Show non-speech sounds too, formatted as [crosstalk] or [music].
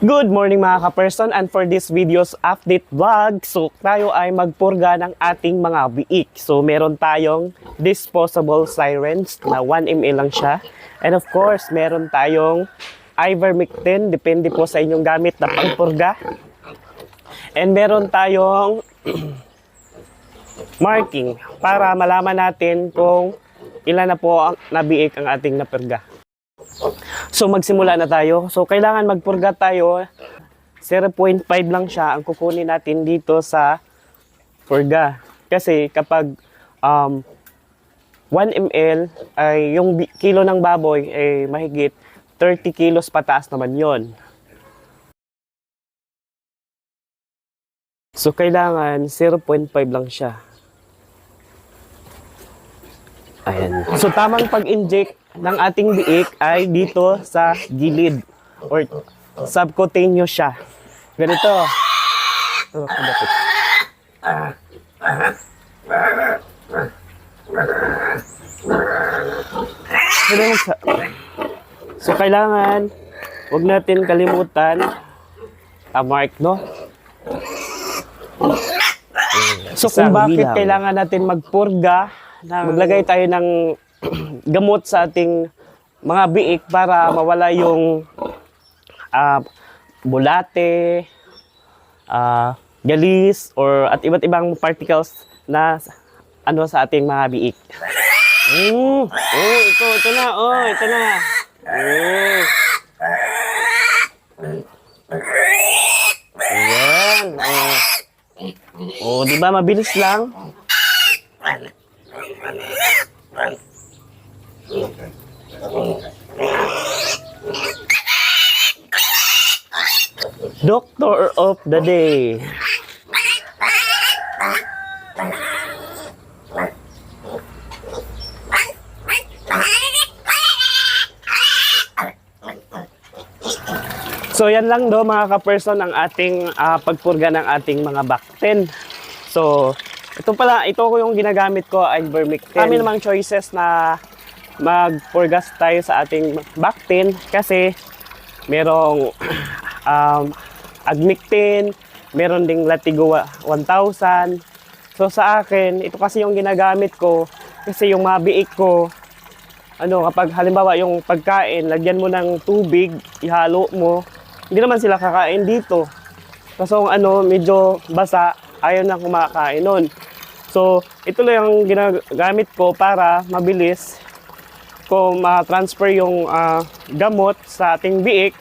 Good morning mga ka-person and for this video's update vlog, so tayo ay magpurga ng ating mga biik. So meron tayong disposable sirens na 1 ml lang siya. And of course, meron tayong ivermectin, depende po sa inyong gamit na pangpurga. And meron tayong [clears throat] marking para malaman natin kung ilan na po ang nabiik ang ating napurga. So magsimula na tayo. So kailangan magpurga tayo. 0.5 lang siya ang kukunin natin dito sa purga. Kasi kapag um, 1 ml ay yung kilo ng baboy ay mahigit 30 kilos pataas naman yon. So kailangan 0.5 lang siya. Ayan. So tamang pag-inject ng ating biik ay dito sa gilid or subcutaneous siya. Ganito. Oh, So kailangan wag natin kalimutan ah, mark, no? So kung bakit kailangan natin magpurga, maglagay tayo ng [clears throat] gamot sa ating mga biik para mawala yung ah, bulate, ah, galis, or at iba't ibang particles na ano sa ating mga biik. Mm. Oh, ito, ito na. Oh, ito na. Oh. Ayan. Oh. Oh, di ba mabilis lang? Doctor of the day. So yan lang do mga ka-person ang ating ah, pagpurga ng ating mga Bactin. So ito pala, ito ko yung ginagamit ko ay Ivermectin. Kami namang choices na magpurgas tayo sa ating Bactin kasi merong [clears throat] um, Agmectin, meron ding Latigo 1000. So sa akin, ito kasi yung ginagamit ko kasi yung mga biik ko ano, kapag halimbawa yung pagkain, lagyan mo ng tubig, ihalo mo, hindi naman sila kakain dito. Kaso ano, medyo basa, ayaw na kumakain nun. So, ito lang yung ginagamit ko para mabilis ko ma-transfer yung ah, gamot sa ating biik